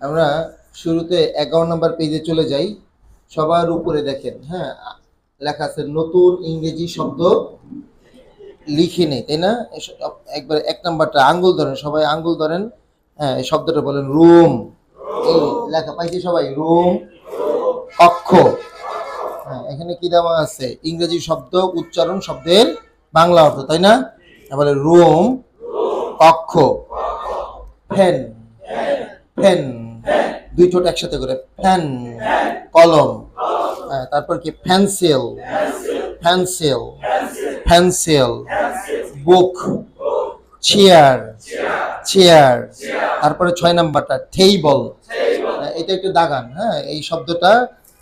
আমরা শুরুতে এগারো নাম্বার পেজে চলে যাই। সবার উপরে দেখেন হ্যাঁ লেখা আছে, নতুন ইংরেজি শব্দ লিখে নেই, তাই না? একবার এক নাম্বারটা আঙ্গুল ধরেন, সবাই আঙ্গুল ধরেন। হ্যাঁ এই শব্দটা বলেন রুম। এই লেখা পাইছি সবাই, রুম কক্ষ হ্যাঁ এখানে কি দেওয়া আছে? ইংরেজি শব্দ উচ্চারণ শব্দের বাংলা অর্থ, তাই না? বলে রুম কক্ষ ফ্যান ফ্যান দুই ঠোঁট একসাথে করে ফ্যান কলম হ্যাঁ, তারপর কি pencil pencil pencil book chair chair তারপরে ছয় নাম্বারটা টেবল এটা একটু দাগান হ্যাঁ এই শব্দটা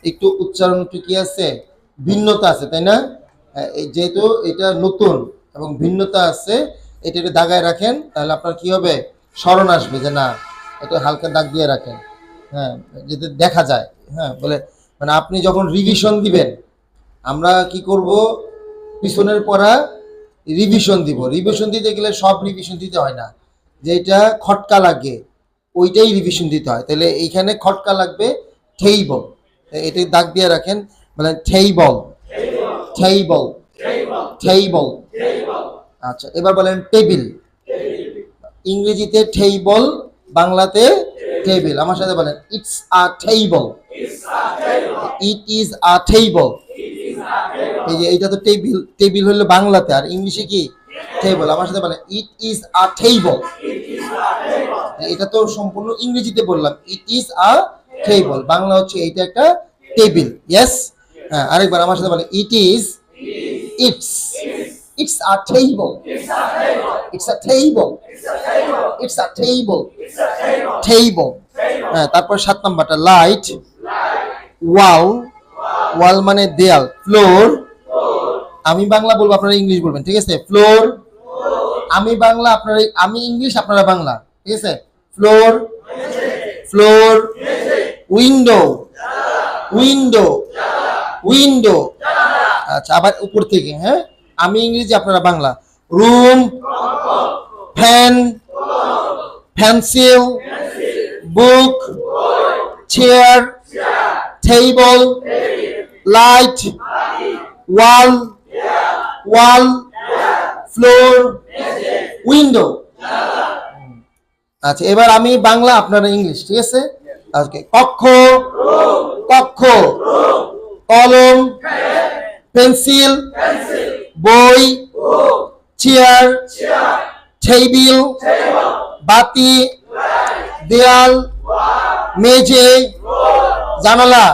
একটু উচ্চারণ একটু কি আছে? ভিন্নতা আছে তাই না? হ্যাঁ, যেহেতু এটা নতুন এবং ভিন্নতা আছে এটা একটু দাগায় রাখেন তাহলে আপনার কি হবে? স্মরণ আসবে যে না এটা হালকা দাগ দিয়ে রাখেন। হ্যাঁ যাতে দেখা যায় হ্যাঁ বলে মানে আপনি যখন রিভিশন দিবেন, আমরা কি করব? পিছনের পড়া রিভিশন দিব। রিভিশন দিতে গেলে সব রিভিশন দিতে হয় না। যেটা খটকা লাগে, ওইটাই রিভিশন দিতে হয়। তাহলে এইখানে খটকা লাগবে ঠেইবল এটাই দাগ দিয়ে রাখেন মানে ঠেইবল ঠেইবল ঠেইবল আচ্ছা এবার বলেন টেবিল ইংরেজিতে টেইবল বাংলাতে টেবিল আমার সাথে বলেন it's a table it is a table এই যে এইটা তো টেবিল টেবিল হলো বাংলাতে, আর ইংলিশে কি? টেবল আমার সাথে বলেন ইট ইজ আ টেবল এটা তো সম্পূর্ণ ইংরেজিতে বললাম it is a table Bangla হচ্ছে এইটা একটা টেবিল ইয়েস হ্যাঁ আরেকবার আমার সাথে বলেন it is it's it's a table it's a table it's a table table হ্যাঁ তারপর সাত নাম্বারটা লাইট ওয়াল ওয়াল মানে দেয়াল। ফ্লোর আমি বাংলা বলব আপনারা ইংলিশ বলবেন ঠিক আছে? ফ্লোর আমি বাংলা আপনারা আমি ইংলিশ আপনারা বাংলা ঠিক আছে? Floor floor window window window আচ্ছা আবার উপর থেকে হ্যাঁ? আমি ইংরেজি আপনারা Bangla. Room fan pencil, book, chair, table, light, wall wall, floor, window. আচ্ছা এবার আমি বাংলা, আপনারা ইংলিশ, ঠিক আছে? আজকে কক্ষ কক্ষ, কলম, পেন্সিল, বই, চেয়ার, টেবিল বাতি দেয়াল মেঝে জানালা।